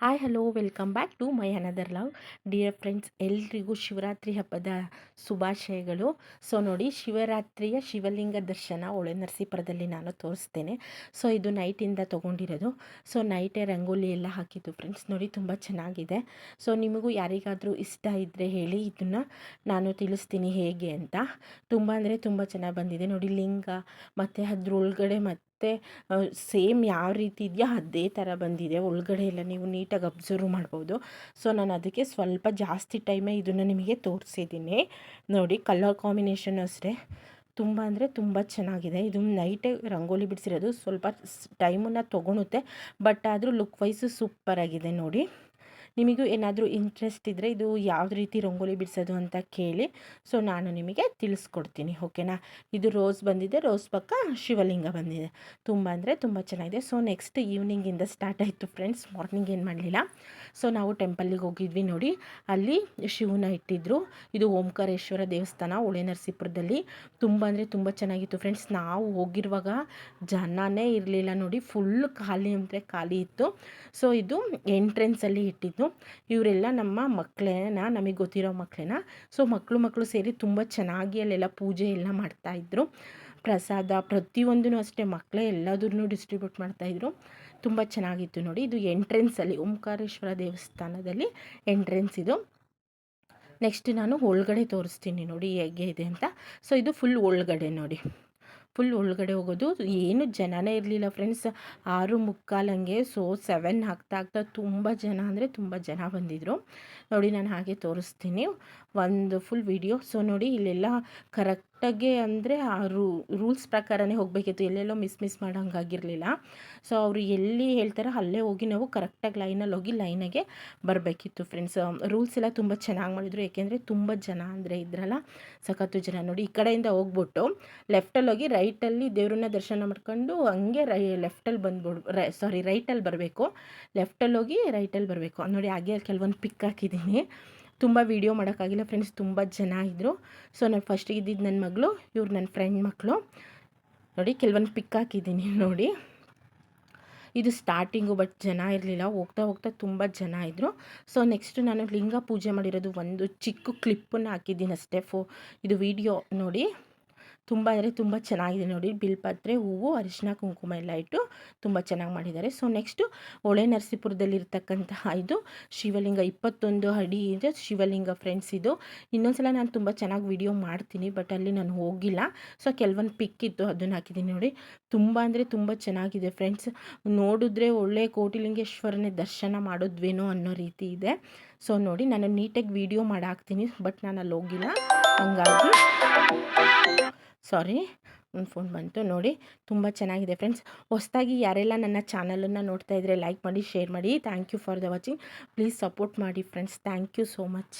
Hi hello welcome back to my another love dear friends ಎಲ್ರಿಗೂ ಶಿವರಾತ್ರಿ ಹಬ್ಬದ ಶುಭಾಶಯಗಳು. So ನೋಡಿ, ಶಿವರಾತ್ರಿಯ ಶಿವಲಿಂಗ ದರ್ಶನ ಒಳೆ ನರಸೀಪುರದಲ್ಲಿ ನಾನು ತೋರಿಸ್ತೇನೆ. ಸೊ ಇದು ನೈಟಿಂದ ತೊಗೊಂಡಿರೋದು. ಸೊ ನೈಟೇ ರಂಗೋಲಿ ಎಲ್ಲ ಹಾಕಿದ್ದು ಫ್ರೆಂಡ್ಸ್ ನೋಡಿ, ತುಂಬ ಚೆನ್ನಾಗಿದೆ. ಸೊ ನಿಮಗೂ ಯಾರಿಗಾದರೂ ಇಷ್ಟ ಇದ್ದರೆ ಹೇಳಿ ಇದನ್ನು ನಾನು ತಿಳಿಸ್ತೀನಿ ಹೇಗೆ ಅಂತ. ತುಂಬ ಅಂದರೆ ತುಂಬ ಚೆನ್ನಾಗಿ ಬಂದಿದೆ. ನೋಡಿ, ಲಿಂಗ, ಮತ್ತು ಅದ್ರೊಳಗಡೆ ಮತ್ತು ಮತ್ತು ಸೇಮ್ ಯಾವ ರೀತಿ ಇದೆಯೋ ಅದೇ ಥರ ಬಂದಿದೆ. ಒಳಗಡೆ ಎಲ್ಲ ನೀವು ನೀಟಾಗಿ ಅಬ್ಸರ್ವ್ ಮಾಡ್ಬೋದು. ಸೊ, ನಾನು ಅದಕ್ಕೆ ಸ್ವಲ್ಪ ಜಾಸ್ತಿ ಟೈಮೇ ಇದನ್ನು ನಿಮಗೆ ತೋರಿಸಿದ್ದೀನಿ. ನೋಡಿ, ಕಲರ್ ಕಾಂಬಿನೇಷನ್ ಅಷ್ಟೇ. ತುಂಬ ಅಂದರೆ ತುಂಬ ಚೆನ್ನಾಗಿದೆ. ಇದು ನೈಟೇ ರಂಗೋಲಿ ಬಿಡಿಸಿರೋದು. ಸ್ವಲ್ಪ ಟೈಮನ್ನು ತೊಗೊಳುತ್ತೆ. ಬಟ್ ಆದರೂ ಲುಕ್ ವೈಸು ಸೂಪರಾಗಿದೆ ನೋಡಿ. ನಿಮಗೂ ಏನಾದರೂ ಇಂಟ್ರೆಸ್ಟ್ ಇದ್ದರೆ ಇದು ಯಾವ ರೀತಿ ರಂಗೋಲಿ ಬಿಡಿಸೋದು ಅಂತ ಕೇಳಿ. ಸೊ ನಾನು ನಿಮಗೆ ತಿಳಿಸ್ಕೊಡ್ತೀನಿ ಓಕೆನಾ ಇದು ರೋಸ್ ಬಂದಿದೆ ರೋಸ್ ಪಕ್ಕ ಶಿವಲಿಂಗ ಬಂದಿದೆ. ತುಂಬ ಅಂದರೆ ತುಂಬ ಚೆನ್ನಾಗಿದೆ. ಸೊ ನೆಕ್ಸ್ಟ್ ಈವ್ನಿಂಗಿಂದ ಸ್ಟಾರ್ಟ್ ಆಯಿತು ಫ್ರೆಂಡ್ಸ್ ಮಾರ್ನಿಂಗ್ ಏನು ಮಾಡಲಿಲ್ಲ. ಸೊ ನಾವು ಟೆಂಪಲ್ಲಿಗೆ ಹೋಗಿದ್ವಿ ನೋಡಿ. ಅಲ್ಲಿ ಶಿವನ ಇಟ್ಟಿದ್ರು. ಇದು ಓಂಕಾರೇಶ್ವರ ದೇವಸ್ಥಾನ ಹೊಳೆ ನರಸೀಪುರದಲ್ಲಿ. ತುಂಬ ಅಂದರೆ ತುಂಬ ಚೆನ್ನಾಗಿತ್ತು ಫ್ರೆಂಡ್ಸ್ ನಾವು ಹೋಗಿರುವಾಗ ಜನನೇ ಇರಲಿಲ್ಲ ನೋಡಿ. ಫುಲ್ ಖಾಲಿ ಅಂದರೆ ಖಾಲಿ ಇತ್ತು. ಸೊ ಇದು ಎಂಟ್ರೆನ್ಸಲ್ಲಿ ಇಟ್ಟಿದ್ದು ಇವರೆಲ್ಲ ನಮ್ಮ ಮಕ್ಕಳೇನ ನಮಗೆ ಗೊತ್ತಿರೋ ಮಕ್ಕಳೇನ ಸೊ ಮಕ್ಕಳು ಮಕ್ಕಳು ಸೇರಿ ತುಂಬ ಚೆನ್ನಾಗಿ ಅಲ್ಲೆಲ್ಲ ಪೂಜೆ ಎಲ್ಲ ಮಾಡ್ತಾಯಿದ್ರು ಪ್ರಸಾದ ಪ್ರತಿಯೊಂದೂ ಅಷ್ಟೇ ಮಕ್ಕಳೇ ಎಲ್ಲದನ್ನು ಡಿಸ್ಟ್ರಿಬ್ಯೂಟ್ ಮಾಡ್ತಾಯಿದ್ರು ತುಂಬ ಚೆನ್ನಾಗಿತ್ತು ನೋಡಿ. ಇದು ಎಂಟ್ರೆನ್ಸಲ್ಲಿ ಓಂಕಾರೇಶ್ವರ ದೇವಸ್ಥಾನದಲ್ಲಿ ಎಂಟ್ರೆನ್ಸ್ ಇದು. ನೆಕ್ಸ್ಟ್ ನಾನು ಒಳಗಡೆ ತೋರಿಸ್ತೀನಿ ನೋಡಿ ಹೇಗೆ ಇದೆ ಅಂತ. ಸೊ ಇದು ಫುಲ್ ಒಳಗಡೆ ನೋಡಿ. ಫುಲ್ ಒಳಗಡೆ ಹೋಗೋದು. ಏನು ಜನನೇ ಇರಲಿಲ್ಲ ಫ್ರೆಂಡ್ಸ್ ಆರು ಮುಕ್ಕಾಲಂಗೆ ಸೊ ಸೆವೆನ್ ಆಗ್ತಾ ಆಗ್ತಾ ತುಂಬ ಜನ ಅಂದರೆ ತುಂಬ ಜನ ಬಂದಿದ್ದರು ನೋಡಿ ನಾನು ಹಾಗೆ ತೋರಿಸ್ತೀನಿ. ಒಂದು ಫುಲ್ ವಿಡಿಯೋ ಸೊ ನೋಡಿ ಇಲ್ಲೆಲ್ಲ ಕರೆಕ್ಟಾಗಿ ಅಂದರೆ ಆ ರೂ, ರೂಲ್ಸ್ ಪ್ರಕಾರನೇ ಹೋಗಬೇಕಿತ್ತು. ಎಲ್ಲೆಲ್ಲೋ ಮಿಸ್ ಮಿಸ್ ಮಾಡೋಂಗಾಗಿರಲಿಲ್ಲ. ಸೊ ಅವರು ಎಲ್ಲಿ ಹೇಳ್ತಾರೋ ಅಲ್ಲೇ ಹೋಗಿ ನಾವು ಕರೆಕ್ಟಾಗಿ ಲೈನಲ್ಲಿ ಹೋಗಿ ಲೈನಾಗೆ ಬರಬೇಕಿತ್ತು ಫ್ರೆಂಡ್ಸ್ ರೂಲ್ಸ್ ಎಲ್ಲ ತುಂಬ ಚೆನ್ನಾಗಿ ಮಾಡಿದರು. ಏಕೆಂದರೆ ತುಂಬ ಜನ ಅಂದರೆ ಇದ್ರಲ್ಲ, ಸಖತ್ತು ಜನ ನೋಡಿ ಈ ಕಡೆಯಿಂದ ಹೋಗ್ಬಿಟ್ಟು ಲೆಫ್ಟಲ್ಲಿ ಹೋಗಿ ರೈಟಲ್ಲಿ ದೇವ್ರನ್ನ ದರ್ಶನ ಮಾಡ್ಕೊಂಡು ಹಂಗೆ ರೈ ಲೆಫ್ಟಲ್ಲಿ ಬಂದ್ಬಿಡ್, ರೈ ಸಾರಿ ರೈಟಲ್ಲಿ ಬರಬೇಕು. ಲೆಫ್ಟಲ್ಲಿ ಹೋಗಿ ರೈಟಲ್ಲಿ ಬರಬೇಕು. ನೋಡಿ ಹಾಗೆ ಕೆಲವೊಂದು ಪಿಕ್ ಹಾಕಿದ್ದೀನಿ. ತುಂಬ ವೀಡಿಯೋ ಮಾಡೋಕ್ಕಾಗಿಲ್ಲ. ಫ್ರೆಂಡ್ಸ್ ತುಂಬ ಜನ ಇದ್ದರು ಸೊ ನಾನು ಫಸ್ಟಿಗೆ ಇದ್ದಿದ್ದು ನನ್ನ ಮಗಳು, ಇವ್ರು ನನ್ನ ಫ್ರೆಂಡ್ ಮಕ್ಕಳು ನೋಡಿ ಕೆಲವೊಂದು ಪಿಕ್ ಹಾಕಿದ್ದೀನಿ ನೋಡಿ. ಇದು ಸ್ಟಾರ್ಟಿಂಗು ಬಟ್ ಜನ ಇರಲಿಲ್ಲ. ಹೋಗ್ತಾ ಹೋಗ್ತಾ ತುಂಬ ಜನ ಇದ್ದರು ಸೊ ನೆಕ್ಸ್ಟ್ ನಾನು ಲಿಂಗ ಪೂಜೆ ಮಾಡಿರೋದು ಒಂದು ಚಿಕ್ಕ ಕ್ಲಿಪ್ಪನ್ನು ಹಾಕಿದ್ದೀನಿ ಅಷ್ಟೇ. ಫೋ ಇದು ವಿಡಿಯೋ ನೋಡಿ. ತುಂಬ ಅಂದರೆ ತುಂಬ ಚೆನ್ನಾಗಿದೆ ನೋಡಿ. ಬಿಲ್ಪತ್ರೆ, ಹೂವು ಅರಿಶಿನ ಕುಂಕುಮ ಎಲ್ಲ ಇಟ್ಟು ತುಂಬ ಚೆನ್ನಾಗಿ ಮಾಡಿದ್ದಾರೆ. ಸೊ ನೆಕ್ಸ್ಟು ಹೊಳೆ ನರಸೀಪುರದಲ್ಲಿರ್ತಕ್ಕಂತಹ ಇದು ಶಿವಲಿಂಗ ಇಪ್ಪತ್ತೊಂದು ಅಡಿ ಇದೆ. ಶಿವಲಿಂಗ ಫ್ರೆಂಡ್ಸ್ ಇದು. ಇನ್ನೊಂದ್ಸಲ ನಾನು ತುಂಬ ಚೆನ್ನಾಗಿ ವಿಡಿಯೋ ಮಾಡ್ತೀನಿ ಬಟ್ ಅಲ್ಲಿ ನಾನು ಹೋಗಿಲ್ಲ. ಸೊ ಕೆಲವೊಂದು ಪಿಕ್ ಇತ್ತು, ಅದನ್ನು ಹಾಕಿದ್ದೀನಿ ನೋಡಿ. ತುಂಬ ಅಂದರೆ ತುಂಬ ಚೆನ್ನಾಗಿದೆ ಫ್ರೆಂಡ್ಸ್ ನೋಡಿದ್ರೆ ಒಳ್ಳೆ ಕೋಟಿಲಿಂಗೇಶ್ವರನೇ ದರ್ಶನ ಮಾಡಿದ್ವೇನೋ ಅನ್ನೋ ರೀತಿ ಇದೆ. ಸೊ ನೋಡಿ, ನಾನು ನೀಟಾಗಿ ವಿಡಿಯೋ ಮಾಡಿ ಹಾಕ್ತೀನಿ ಬಟ್ ನಾನು ಅಲ್ಲಿ ಹೋಗಿಲ್ಲ. ಹಂಗಾಗಿ ಸಾರಿ, ಒಂದು ಫೋನ್ ಬಂತು ನೋಡಿ. ತುಂಬ ಚೆನ್ನಾಗಿದೆ ಫ್ರೆಂಡ್ಸ್. ಹೊಸದಾಗಿ ಯಾರೆಲ್ಲ ನನ್ನ ಚಾನಲನ್ನು ನೋಡ್ತಾ ಇದ್ದರೆ ಲೈಕ್ ಮಾಡಿ ಶೇರ್ ಮಾಡಿ. Thank you for the watching please support ಮಾಡಿ friends. Thank you so much